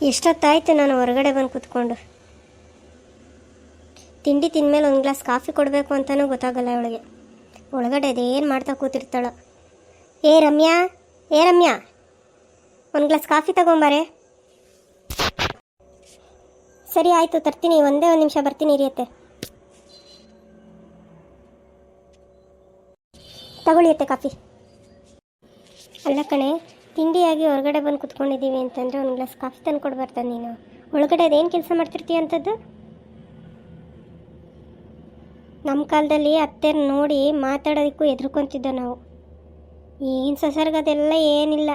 ಎಷ್ಟೊತ್ತಾಯ್ತು ನಾನು ಹೊರಗಡೆ ಬಂದು ಕೂತ್ಕೊಂಡು? ತಿಂಡಿ ತಿಂದಮೇಲೆ ಒಂದು ಗ್ಲಾಸ್ ಕಾಫಿ ಕೊಡಬೇಕು ಅಂತಲೂ ಗೊತ್ತಾಗಲ್ಲ ಅವಳಿಗೆ ಒಳಗಡೆ ಅದೇನು ಮಾಡ್ತಾ ಕೂತಿರ್ತಾಳೋ. ಏ ರಮ್ಯಾ ಏ ರಮ್ಯಾ, ಒಂದು ಗ್ಲಾಸ್ ಕಾಫಿ ತಗೊಂಬಾರೆ. ಸರಿ ಆಯಿತು, ತರ್ತೀನಿ, ಒಂದೇ ಒಂದು ನಿಮಿಷ ಬರ್ತೀನಿ ಇರಿಯತ್ತೆ ತಗೊಳಿಯತ್ತೆ ಕಾಫಿ. ಅಲ್ಲ ಕಣೆ ತಿಂಡಿಯಾಗಿ ಹೊರಗಡೆ ಬಂದು ಕುತ್ಕೊಂಡಿದ್ದೀವಿ ಅಂತಂದರೆ ಒಂದು ಗ್ಲಾಸ್ ಕಾಫಿ ತಂದು ಕೊಡ್ಬಾರ್ದ ನೀನು? ಒಳಗಡೆ ಅದೇನು ಕೆಲಸ ಮಾಡ್ತಿರ್ತೀಯ ಅಂಥದ್ದು ನಮ್ಮ ಕಾಲದಲ್ಲಿ ಅತ್ತೆ ನೋಡಿ ಮಾತಾಡೋದಕ್ಕೂ ಎದ್ರುಕೊಂತಿದ್ದ ನಾವು. ಏನು ಸಸರ್ಗದೆಲ್ಲ ಏನಿಲ್ಲ.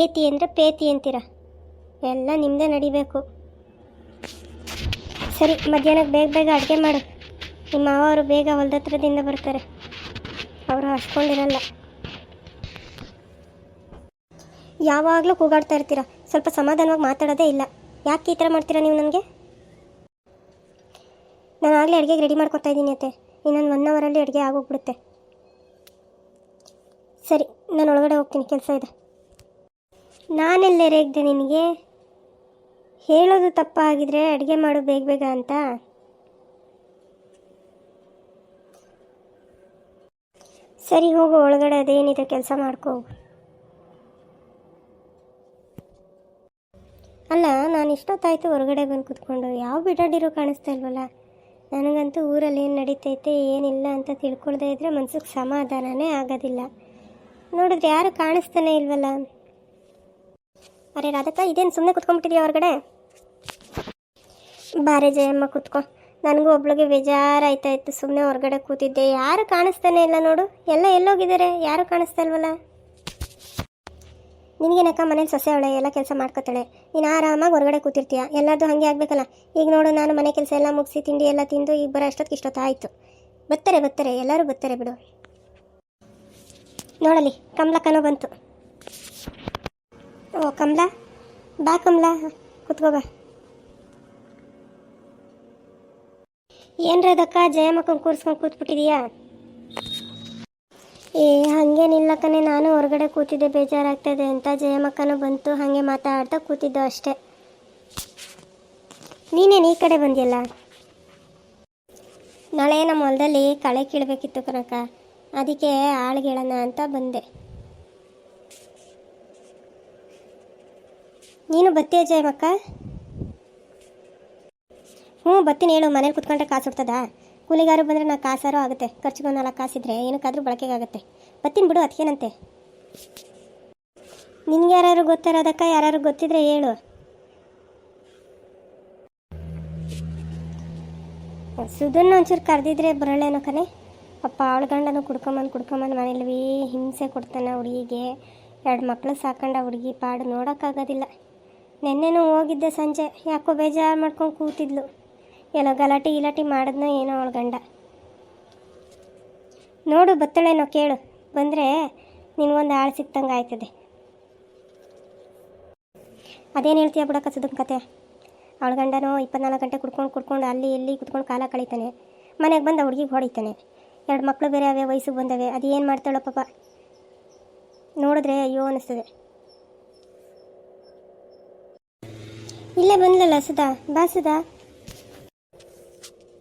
ಏತಿ ಅಂದರೆ ಪೇತಿ ಅಂತೀರ? ಎಲ್ಲ ನಿಮ್ಮದೇ ನಡಿಬೇಕು. ಸರಿ ಮಧ್ಯಾಹ್ನಕ್ಕೆ ಬೇಗ ಬೇಗ ಅಡುಗೆ ಮಾಡು. ನಿಮ್ಮ ಮಾವ ಅವರು ಬೇಗ ಹೊಲ್ದ ಹತ್ರದಿಂದ ಬರ್ತಾರೆ. ಅವರು ಹಸ್ಕೊಂಡಿರಲ್ಲ. ಯಾವಾಗಲೂ ಕೂಗಾಡ್ತಾ ಇರ್ತೀರ? ಸ್ವಲ್ಪ ಸಮಾಧಾನವಾಗಿ ಮಾತಾಡೋದೇ ಇಲ್ಲ. ಯಾಕೆ ಈ ಥರ ಮಾಡ್ತೀರಾ ನೀವು ನನಗೆ? ನಾನು ಆಗಲೇ ಅಡುಗೆಗೆ ರೆಡಿ ಮಾಡ್ಕೊತಾ ಇದ್ದೀನಿ ಅತ್ತೆ. ಇನ್ನೊಂದು ಒನ್ ಅವರಲ್ಲಿ ಅಡುಗೆ ಆಗೋಗ್ಬಿಡುತ್ತೆ. ಸರಿ, ನಾನು ಒಳಗಡೆ ಹೋಗ್ತೀನಿ. ಕೆಲಸ ಇದೆ. ನಾನೆಲ್ಲೇ ರೇಗ್ದೆ ನಿನಗೆ? ಹೇಳೋದು ತಪ್ಪಾಗಿದ್ರೆ ಅಡುಗೆ ಮಾಡು ಬೇಗ ಬೇಗ ಅಂತ. ಸರಿ, ಹೋಗು. ಒಳಗಡೆ ಅದೇನಿದೆ, ಕೆಲಸ ಮಾಡ್ಕೋ. ಅಲ್ಲ, ನಾನು ಇಷ್ಟೊತ್ತಾಯಿತು ಹೊರಗಡೆ ಬಂದು ಕೂತ್ಕೊಂಡು. ಯಾವ ಬಿಡಾಡಿರೋ ಕಾಣಿಸ್ತಾ ಇಲ್ವಲ್ಲ? ನನಗಂತೂ ಊರಲ್ಲಿ ಏನು ನಡೀತೈತೆ, ಏನಿಲ್ಲ ಅಂತ ತಿಳ್ಕೊಳ್ದೇ ಇದ್ರೆ ಮನ್ಸಿಗೆ ಸಮಾಧಾನನೇ ಆಗೋದಿಲ್ಲ. ನೋಡಿದ್ರೆ ಯಾರು ಕಾಣಿಸ್ತಾನೆ ಇಲ್ವಲ್ಲ? ಅರೆ ರಾಧಕ್ಕ, ಇದೇನು ಸುಮ್ಮನೆ ಕುತ್ಕೊಂಡ್ಬಿಟ್ಟಿದ್ಯಾ ಹೊರಗಡೆ? ಬಾರೆ ಜಯಮ್ಮ, ಕೂತ್ಕೊ. ನನಗೂ ಒಬ್ಳಿಗೆ ಬೇಜಾರಾಯ್ತಾಯಿತ್ತು ಸುಮ್ಮನೆ ಹೊರಗಡೆ ಕೂತಿದ್ದೆ. ಯಾರು ಕಾಣಿಸ್ತಾನೆ ಇಲ್ಲ ನೋಡು. ಎಲ್ಲ ಎಲ್ಲೋಗಿದ್ದಾರೆ, ಯಾರು ಕಾಣಿಸ್ತಾ ಇಲ್ವಲ್ಲ? ನಿನಗೇನಕ್ಕ ಮನೇಲಿ ಸೊಸೆ ಅವಳೆ, ಎಲ್ಲ ಕೆಲಸ ಮಾಡ್ಕೊತಾಳೆ. ನೀನು ಆರಾಮಾಗಿ ಹೊರಗಡೆ ಕೂತಿರ್ತೀಯ? ಎಲ್ಲರದು ಹಾಗೆ ಆಗಬೇಕಲ್ಲ? ಈಗ ನೋಡು, ನಾನು ಮನೆ ಕೆಲಸ ಎಲ್ಲ ಮುಗಿಸಿ ತಿಂಡಿ ಎಲ್ಲ ತಿಂದು ಈಗ ಬರೋ ಅಷ್ಟೊತ್ತಿಗೆ ಇಷ್ಟೊತ್ತಾಯಿತು ಬರ್ತಾರೆ ಬರ್ತಾರೆ. ಎಲ್ಲರೂ ಬರ್ತಾರೆ ಬಿಡು. ನೋಡಲಿ ಕಮಲಕ್ಕನೂ ಬಂತು. ಓ, ಕಮಲ? ಬಾ ಕಮಲ, ಕುತ್ಕೋ ಬಾ. ಏನ್ರದಕ್ಕ ಜಯಮ್ಮ ಕೂರ್ಸ್ಕೊಂಡು ಕೂತ್ಬಿಟ್ಟಿದೀಯಾ? ಏ ಹಾಗೇನಿಲ್ಲ ಕಣೆ. ನಾನು ಹೊರಗಡೆ ಕೂತಿದ್ದೆ. ಬೇಜಾರಾಗ್ತದೆ ಅಂತ ಜಯಮಕ್ಕನೂ ಬಂತು. ಹಾಗೆ ಮಾತಾಡ್ತಾ ಕೂತಿದ್ದು ಅಷ್ಟೇ. ನೀನೇನು ಈ ಕಡೆ ಬಂದಿಲ್ಲ ನಾಳೆ ನಮ್ಮ ಹೊಲದಲ್ಲಿ ಕಳೆ ಕೀಳಬೇಕಿತ್ತು ಕನಕ ಅದಕ್ಕೆ ಆಳ್ಗೇಳೋಣ ಅಂತ ಬಂದೆ. ನೀನು ಬತ್ತೀಯ ಜಯಮಕ್ಕ ಹ್ಞೂ ಬರ್ತೀನಿ ಹೇಳು. ಮನೇಲಿ ಕುತ್ಕೊಂಡ್ರೆ ಕಾಸು ಕೂಲಿಗಾರು ಬಂದರೆ ನಾ ಕಾಸಾರು ಆಗುತ್ತೆ. ಖರ್ಚಿಗೆ ನಾಲ್ಕು ಕಾಸಿದ್ರೆ ಏನಕ್ಕಾದ್ರೂ ಬಳಕೆಗಾಗುತ್ತೆ. ಬತ್ತೀನಿ ಬಿಡು ಅದಕ್ಕೇನಂತೆ ನಿನ್ಗೆ ಯಾರು ಗೊತ್ತಿರೋದಕ್ಕ ಯಾರು ಗೊತ್ತಿದ್ರೆ ಹೇಳು. ಸುಧನ್ನ ಒಂಚೂರು ಕರೆದಿದ್ರೆ ಬರಳೇನೋ ಕಣೆ? ಪಾಪ ಅವಳ ಗಂಡನು ಕುಡ್ಕೊಂಬಂದು ಕುಡ್ಕೊಂಬಂದು ಮನೇಲಿ ಹಿಂಸೆ ಕೊಡ್ತಾನೆ ಹುಡುಗಿಗೆ. ಎರಡು ಮಕ್ಕಳು ಸಾಕೊಂಡ ಹುಡುಗಿ ಪಾಡು ನೋಡೋಕ್ಕಾಗೋದಿಲ್ಲ. ನೆನ್ನೆನೂ ಹೋಗಿದ್ದೆ ಸಂಜೆ. ಯಾಕೋ ಬೇಜಾರು ಮಾಡ್ಕೊಂಡು ಕೂತಿದ್ಲು. ಏನೋ ಗಲಾಟೆ ಇಲಾಟಿ ಮಾಡಿದ್ನೋ ಏನೋ ಅವಳ ಗಂಡ. ನೋಡು ಬತ್ತಳೇನೋ ಕೇಳು, ಬಂದರೆ ನಿನಗೊಂದು ಆಳು ಸಿಕ್ತಂಗೆ ಆಯ್ತದೆ. ಅದೇನು ಹೇಳ್ತೀಯ ಬಿಡಕ್ಕ ಸುಧನ್ ಕತೆ? ಅವಳ ಗಂಡನೋ ಇಪ್ಪತ್ನಾಲ್ಕು ಗಂಟೆ ಕುಡ್ಕೊಂಡು ಕುಡ್ಕೊಂಡು ಅಲ್ಲಿ ಇಲ್ಲಿ ಕುತ್ಕೊಂಡು ಕಾಲ ಕಳೀತಾನೆ. ಮನೆಗೆ ಬಂದು ಹುಡುಗಿಗೆ ಹೊಡಿತಾನೆ. ಎರಡು ಮಕ್ಕಳು ಬೇರೆ ಅವೇ, ವಯಸ್ಸಿಗೆ ಬಂದವೆ, ಅದು ಏನು ಮಾಡ್ತಾಳೋ ಪಾಪ. ನೋಡಿದ್ರೆ ಅಯ್ಯೋ ಅನಿಸ್ತದೆ. ಇಲ್ಲೇ ಬಂದ್ಲಲ್ಲ ಸುಧಾ? ಬಾ ಸುಧಾ.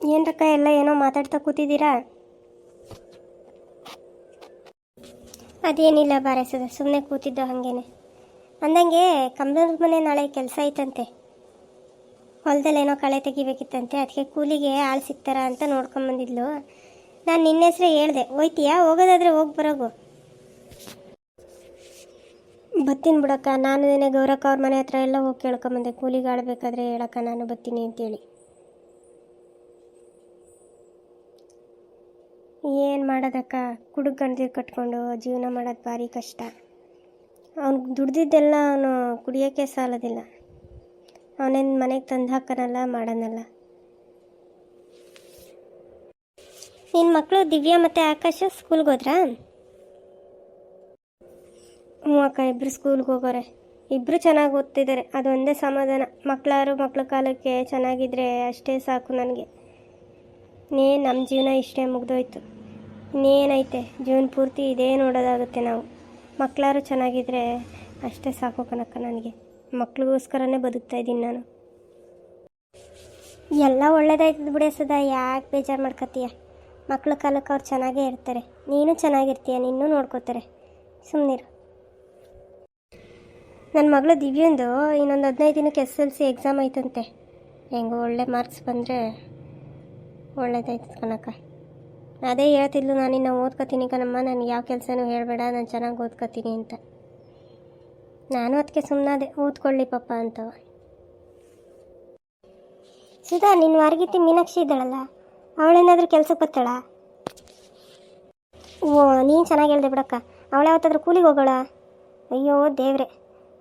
ಏನ್ರಕ್ಕ ಎಲ್ಲ ಏನೋ ಮಾತಾಡ್ತಾ ಕೂತಿದ್ದೀರಾ? ಅದೇನಿಲ್ಲ ಬಾರಸದ ಸುಮ್ಮನೆ ಕೂತಿದ್ದೋ ಹಾಗೇನೆ. ಅಂದಂಗೆ ಕಂಬದ ಮನೆ ನಾಳೆ ಕೆಲಸ ಐತಂತೆ. ಹೊಲದಲ್ಲಿ ಏನೋ ಕಳೆ ತೆಗಿಬೇಕಿತ್ತಂತೆ ಅದಕ್ಕೆ ಕೂಲಿಗೆ ಆಳು ಸಿಗ್ತಾರ ಅಂತ ನೋಡ್ಕೊಂಬಂದಿದ್ಲು ನಾನು ನಿನ್ನ ಹೆಸ್ರೇ ಹೇಳ್ದೆ, ಹೋಯ್ತೀಯಾ? ಹೋಗೋದಾದ್ರೆ ಹೋಗಿ ಬರೋಗು. ಬತ್ತೀನಿ ಬಿಡಕ್ಕ, ನಾನು ನಿನ್ನೆ ಗೌರಕ್ಕ ಅವ್ರ ಮನೆ ಹತ್ರ ಎಲ್ಲ ಹೋಗಿ ಕೇಳ್ಕೊಂಬಂದೆ ಕೂಲಿಗೆ ಆಡಬೇಕಾದ್ರೆ ಹೇಳಕ್ಕ, ನಾನು ಬತ್ತೀನಿ ಅಂತೇಳಿ. ಏನು ಮಾಡೋದಕ್ಕ? ಕುಡುಕ್ ಗಂಡ್ದಿರ್ ಕಟ್ಕೊಂಡು ಜೀವನ ಮಾಡೋದು ಭಾರಿ ಕಷ್ಟ. ಅವ್ನು ದುಡ್ದಿದ್ದೆಲ್ಲ ಅವನು ಕುಡಿಯೋಕ್ಕೆ ಸಾಲೋದಿಲ್ಲ. ಅವನೇನು ಮನೆಗೆ ತಂದು ಹಾಕನಲ್ಲ, ಮಾಡೋನಲ್ಲ. ನಿನ್ನ ಮಕ್ಕಳು ದಿವ್ಯಾ ಮತ್ತು ಆಕಾಶ ಸ್ಕೂಲ್ಗೆ ಹೋದ್ರಾ? ಹ್ಞೂ ಅಕ್ಕ ಇಬ್ಬರು ಸ್ಕೂಲ್ಗೆ ಹೋಗೋರೆ. ಇಬ್ಬರು ಚೆನ್ನಾಗಿ ಓದ್ತಿದ್ದಾರೆ ಅದೊಂದೇ ಸಮಾಧಾನ. ಮಕ್ಕಳಾರು ಮಕ್ಕಳ ಕಾಲಕ್ಕೆ ಚೆನ್ನಾಗಿದ್ರೆ ಅಷ್ಟೇ ಸಾಕು ನನಗೆ. ನೇ ನಮ್ಮ ಜೀವನ ಇಷ್ಟೇ ಮುಗ್ದೋಯ್ತು. ಇನ್ನೇನೈತೆ? ಜೀವನ ಪೂರ್ತಿ ಇದೇ ನೋಡೋದಾಗುತ್ತೆ ನಾವು. ಮಕ್ಕಳಾರು ಚೆನ್ನಾಗಿದ್ರೆ ಅಷ್ಟೇ ಸಾಕು ಕನಕ ನನಗೆ. ಮಕ್ಳಿಗೋಸ್ಕರನೇ ಬದುಕ್ತಾ ಇದ್ದೀನಿ ನಾನು. ಎಲ್ಲ ಒಳ್ಳೇದಾಯ್ತದ ಬಿಡಿ ಸದಾ ಯಾಕೆ ಬೇಜಾರು ಮಾಡ್ಕೊತೀಯ ಮಕ್ಳ ಕಾಲಕ್ಕೆ ಅವ್ರು ಚೆನ್ನಾಗೇ ಇರ್ತಾರೆ. ನೀನು ಚೆನ್ನಾಗಿರ್ತೀಯ, ನಿನ್ನೂ ನೋಡ್ಕೋತಾರೆ. ಸುಮ್ಮನಿರು ನನ್ನ ಮಗಳು ದಿವ್ಯಂದು ಇನ್ನೊಂದು ಹದಿನೈದು ದಿನಕ್ಕೆ ಎಸ್ ಎಲ್ ಸಿ ಎಕ್ಸಾಮ್ ಐತಂತೆ. ಹೆಂಗೋ ಒಳ್ಳೆ ಮಾರ್ಕ್ಸ್ ಬಂದರೆ ಒಳ್ಳೇದಾಯ್ತು ಕನಕ ಅದೇ ಹೇಳ್ತಿದ್ಲು, ನಾನು ಇನ್ನು ಓದ್ಕೋತೀನಿ ಕಣಮ್ಮ ನನಗೆ ಯಾವ ಕೆಲಸನೂ ಹೇಳಬೇಡ, ನಾನು ಚೆನ್ನಾಗಿ ಓದ್ಕೋತೀನಿ ಅಂತ. ನಾನು ಅದಕ್ಕೆ ಸುಮ್ಮನಾದೆ ಓದ್ಕೊಳ್ಳಿ ಪಪ್ಪ ಅಂತ ಸುಧಾ ನಿನ್ನ ವಾರಗೀತಿ ಮೀನಾಕ್ಷಿ ಇದ್ದಾಳಲ್ಲ, ಅವಳೇನಾದರೂ ಕೆಲ್ಸಕ್ಕೆ ಬರ್ತಾಳ? ಓ, ನೀನು ಚೆನ್ನಾಗಿ ಹೇಳಿದೆ ಬಿಡಕ್ಕ, ಅವಳು ಯಾವತ್ತಾದ್ರೂ ಕೂಲಿಗೆ ಹೋಗೋಳ? ಅಯ್ಯೋ, ದೇವ್ರೆ,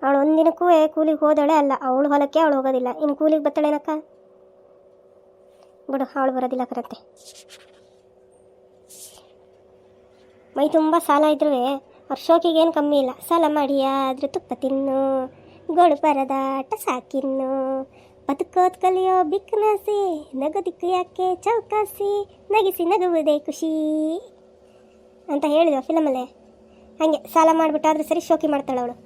ಅವಳು ಒಂದಿನಕ್ಕೂ ಕೂಲಿಗೆ ಹೋದಳೆ ಅಲ್ಲ, ಅವಳು ಹೊಲಕ್ಕೆ ಅವಳು ಹೋಗೋದಿಲ್ಲ ಇನ್ನು ಕೂಲಿಗೆ ಬರ್ತಾಳೇನಕ್ಕ? ಬಿಡು, ಅವಳು ಬರೋದಿಲ್ಲ ಕರತ್ತೆ ಮೈ ತುಂಬ ಸಾಲ ಇದ್ರೂ ಅವ್ರ ಶೋಕಿಗೇನು ಕಮ್ಮಿ ಇಲ್ಲ. ಸಾಲ ಮಾಡಿ ಆದ್ರೆ ತುಪ್ಪ ತಿನ್ನು, ಗೋಳು ಪರದಾಟ ಸಾಕಿನ್ನು. ಬದುಕೋದ್ ಕಲಿಯೋ ಬಿಕ್ಕನಾಸಿ ನಗೋದಿಕ್ಕು ಯಾಕೆ ಚೌಕಾಸಿ, ನಗಿಸಿ ನಗುವುದೇ ಖುಷಿ. ಅಂತ ಹೇಳಿದ ಫಿಲಮಲ್ಲೇ. ಹಾಗೆ, ಸಾಲ ಮಾಡಿಬಿಟ್ಟಾದ್ರೂ ಸರಿ ಶೋಕಿ ಮಾಡ್ತಾಳೆ ಅವಳು.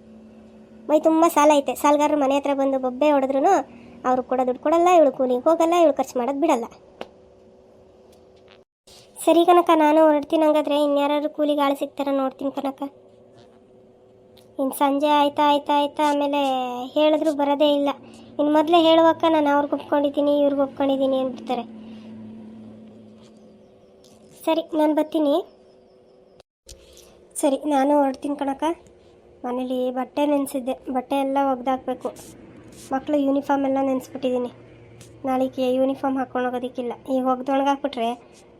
ಮೈ ತುಂಬ ಸಾಲ ಐತೆ. ಸಾಲಗಾರರು ಮನೆ ಹತ್ರ ಬಂದು ಬೊಬ್ಬೆ ಹೊಡೆದ್ರು ಅವ್ರು ಕೂಡ ದುಡ್ಡು ಕೊಡಲ್ಲ, ಇವಳು ಕೂಲಿಗೆ ಹೋಗಲ್ಲ, ಇವಳು ಖರ್ಚು ಮಾಡೋದು ಬಿಡಲ್ಲ. ಸರಿ ಕನಕ ನಾನು ಹೊರಡ್ತೀನಿ ಹಂಗಾದ್ರೆ. ಇನ್ಯಾರು ಕೂಲಿಗೆ ಆಳು ಸಿಗ್ತಾರ ನೋಡ್ತೀನಿ ಕನಕ ಇನ್ನು ಸಂಜೆ ಆಯ್ತಾ ಆಯ್ತಾ ಆಯ್ತಾ, ಆಮೇಲೆ ಹೇಳಿದ್ರು ಬರೋದೇ ಇಲ್ಲ. ಇನ್ನು ಮೊದಲೇ ಹೇಳುವಕ್ಕ ನಾನು ಅವ್ರಿಗೆ ಒಪ್ಕೊಂಡಿದ್ದೀನಿ, ಇವ್ರಿಗೆ ಒಪ್ಕೊಂಡಿದ್ದೀನಿ ಅಂದ್ಬಿಡ್ತಾರೆ. ಸರಿ, ನಾನು ಬರ್ತೀನಿ. ಸರಿ, ನಾನು ಹೊರಡ್ತೀನಿ ಕಣಕ ಮನೇಲಿ ಬಟ್ಟೆ ನೆನೆಸಿದ್ದೆ ಬಟ್ಟೆ ಎಲ್ಲ ಒಗ್ದಾಕಬೇಕು. ಮಕ್ಕಳು ಯೂನಿಫಾರ್ಮ್ ಎಲ್ಲ ನೆನೆಸ್ಬಿಟ್ಟಿದ್ದೀನಿ ನಾಳೆಗೆ ಯೂನಿಫಾರ್ಮ್ ಹಾಕ್ಕೊಂಡು ಹೋಗೋದಕ್ಕಿಲ್ಲ. ಈಗ ಒಗ್ದು ಒಣಗಾಕ್ಬಿಟ್ರೆ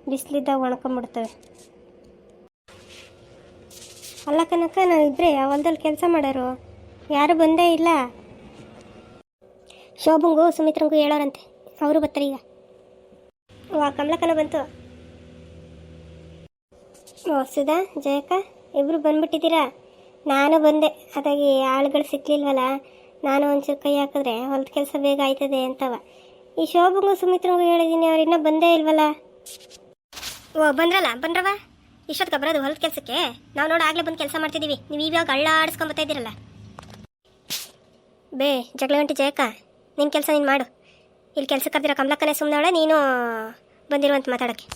ಬಿಸಿಲಿದ್ದಾಗ ಒಣ್ಕೊಂಬಿಡ್ತವೆ. ಅಲ್ಲ ಕನಕ ಆ ಹೊಲ್ದಲ್ಲಿ ಕೆಲಸ ಮಾಡೋರು. ಯಾರು ಬಂದೇ ಇಲ್ಲ. ಶೋಭಂಗೂ, ಸುಮಿತ್ರಂಗೂ ಹೇಳೋರಂತೆ. ಅವರು ಬರ್ತಾರೆ ಈಗ. ವಾ ಕಮಲಕನ ಬಂತು. ಓ, ಸುಧಾ, ಜಯಕ್ಕ ಇಬ್ಬರು ಬಂದ್ಬಿಟ್ಟಿದ್ದೀರಾ? ನಾನು ಬಂದೆ. ಅದಾಗಿ ಆಳುಗಳು ಸಿಕ್ಲಿಲ್ವಲ್ಲ? ನಾನು ಒಂಚೂರು ಕೈ ಹಾಕಿದ್ರೆ ಹೊಲದ ಕೆಲಸ ಬೇಗ ಆಯ್ತದೆ ಅಂತವ. ಈ ಶೋಭಂಗು ಸುಮಿತ್ರಂಗೂ ಹೇಳಿದ್ದೀನಿ ಅವ್ರು ಇನ್ನೂ ಬಂದೇ ಇಲ್ವಲ್ಲ? ಓ, ಬಂದ್ರಲ್ಲ? ಬಂದ್ರವ? ಇಷ್ಟೊತ್ತಿಗೆ ಬರೋದು ಹೊಲದ ಕೆಲಸಕ್ಕೆ? ನಾವು ನೋಡಿ, ಆಗಲೇ ಬಂದು ಕೆಲಸ ಮಾಡ್ತಿದ್ದೀವಿ ನೀವು ಇವಾಗ ಹಳ್ಳ ಆಡಿಸ್ಕೊಂಬತ್ತಾ ಇದ್ದೀರಲ್ಲ? ಬೇ, ಜಗಳ ಗಂಟೆ ಜಯಕ್ಕ ನಿನ್ನ ಕೆಲಸ ನೀನು ಮಾಡು. ಇಲ್ಲಿ ಕೆಲಸ ಕರೆದಿರೋ ಕಮಲಕ್ಕನೇ ಸುಮ್ಮನೆ ನೀನು ಬಂದಿರುವಂತ ಮಾತಾಡೋಕ್ಕೆ.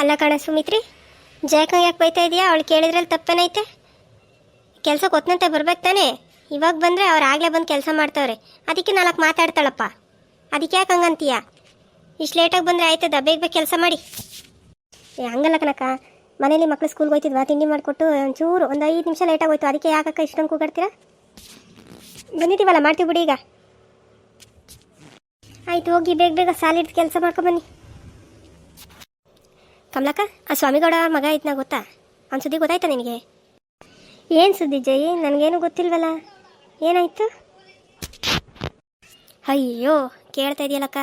ಅಲ್ಲ ಕಣ ಸುಮಿತ್ರಿ, ಜಯಕ್ಕ ಯಾಕೆ ಬೈತಾ ಇದೆಯಾ? ಅವಳು ಕೇಳಿದ್ರಲ್ಲಿ ತಪ್ಪೇನೈತೆ? ಕೆಲ್ಸಕ್ಕೆ ಒತ್ತಂತೆ ಬರ್ಬೇಕು ತಾನೇ? ಇವಾಗ ಬಂದರೆ ಅವ್ರು ಆಗಲೇ ಬಂದು ಕೆಲಸ ಮಾಡ್ತಾವ್ರೆ. ಅದಕ್ಕೆ ನಾಲ್ಕು ಮಾತಾಡ್ತಾಳಪ್ಪ. ಅದಕ್ಕೆ ಯಾಕೆ ಹಂಗಂತೀಯ? ಇಷ್ಟು ಲೇಟಾಗಿ ಬಂದರೆ ಆಯ್ತದ, ಬೇಗ ಬೇಗ ಕೆಲಸ ಮಾಡಿ. ಏ, ಹಂಗಲ್ಲ ಕನಕ ಮನೇಲಿ ಮಕ್ಳು ಸ್ಕೂಲ್ಗೆ ಹೋಯ್ತಿದ್ವಾ, ತಿಂಡಿ ಮಾಡಿಕೊಟ್ಟು ಒಂಚೂರು, ಒಂದು ಐದು ನಿಮಿಷ ಲೇಟಾಗಿ ಹೋಯ್ತು. ಅದಕ್ಕೆ ಯಾಕಕ್ಕ ಇಷ್ಟೊಂದು ಕೂಗಾಡ್ತೀರಾ? ಬಂದಿದ್ದೀವಲ್ಲ, ಮಾಡ್ತೀವಿ ಬಿಡಿ ಈಗ. ಆಯ್ತು, ಹೋಗಿ ಬೇಗ ಬೇಗ ಸಾಲಿಡ್ ಕೆಲಸ ಮಾಡ್ಕೊಂಬನ್ನಿ ಕಮಲಕ್ಕ, ಆ ಸ್ವಾಮಿಗೌಡ ಮಗ ಐತ್ನ ಗೊತ್ತಾ? ಅವ್ನ ಸುದ್ದಿ ಗೊತ್ತಾಯ್ತಾ ನಿನಗೆ? ಏನು ಸುದ್ದಿ ಜೈ ನನಗೇನು ಗೊತ್ತಿಲ್ವಲ್ಲ? ಏನಾಯ್ತು? ಅಯ್ಯೋ ಕೇಳ್ತಾ ಇದೆಯಲ್ಲಕ್ಕ.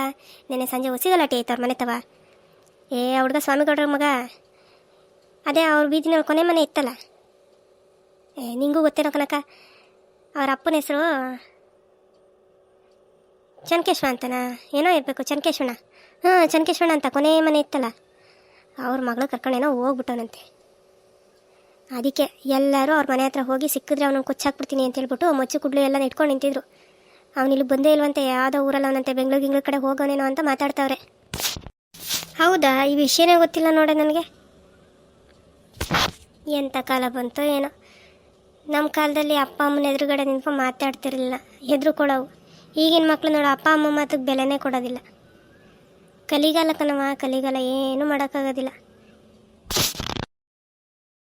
ನಿನ್ನೆ ಸಂಜೆ ಹೊಸಿ ಟೀ ಆಯ್ತು ಅವ್ರ ಮನೆ ತವ? ಏ, ಆ ಹುಡುಗ ಸ್ವಾಮಿಗೌಡ್ರ ಮಗ. ಅದೇ ಅವ್ರ ಬೀದಿನ ಕೊನೆ ಮನೆ ಇತ್ತಲ್ಲ? ಏ, ನಿಂಗೂ ಗೊತ್ತೇನೋ ಕನಕ ಅವ್ರ ಅಪ್ಪನ ಹೆಸರು ಚನ್ಕೇಶ್ವ ಅಂತನಾ? ಏನೋ ಇರಬೇಕು ಚನ್ಕೇಶ್ವಣ ಹಾಂ ಚನ್ಕೇಶ್ವಣ ಅಂತ ಕೊನೆ ಮನೆ ಇತ್ತಲ್ಲ. ಅವ್ರ ಮಗಳು ಕರ್ಕೊಂಡೇನೋ ಹೋಗ್ಬಿಟ್ಟವನಂತೆ. ಅದಕ್ಕೆ ಎಲ್ಲರೂ ಅವ್ರ ಮನೆ ಹತ್ರ ಹೋಗಿ ಸಿಕ್ಕಿದ್ರೆ ಅವನನ್ನು ಕೊಚ್ಚಾಕ್ಬಿಡ್ತೀನಿ ಅಂತ ಹೇಳ್ಬಿಟ್ಟು ಮೊಚ್ಚು ಕುಡ್ಲು ಎಲ್ಲ ಇಟ್ಕೊಂಡು ನಿಂತಿದ್ರು. ಅವನು ಇಲ್ಲಿ ಬಂದೇ ಇಲ್ವಂತೆ, ಯಾವುದೋ ಊರಲ್ಲಿ ಅವನಂತೆ ಬೆಂಗಳೂರು ಗಿಂಗ್ಳೂರು ಕಡೆ ಹೋಗೋನೇನೋ ಅಂತ ಮಾತಾಡ್ತಾವ್ರೆ. ಹೌದಾ? ಈ ವಿಷಯನೇ ಗೊತ್ತಿಲ್ಲ ನೋಡೆ ನನಗೆ. ಎಂಥ ಕಾಲ ಬಂತೋ ಏನೋ. ನಮ್ಮ ಕಾಲದಲ್ಲಿ ಅಪ್ಪ ಅಮ್ಮನ ಎದುರುಗಡೆ ನಿಂತು ಮಾತಾಡ್ತಿರಲಿಲ್ಲ. ಹೆದರ್ಕೊಳ್ಳೋವು. ಈಗಿನ ಮಕ್ಕಳು ನೋಡು, ಅಪ್ಪ ಅಮ್ಮ ಮಾತಿಗೆ ಬೆಲೆನೇ ಕೊಡೋದಿಲ್ಲ. ಕಲಿಗಾಲ ಕಣವ ಕಲಿಗಾಲ ಏನೂ ಮಾಡೋಕ್ಕಾಗೋದಿಲ್ಲ.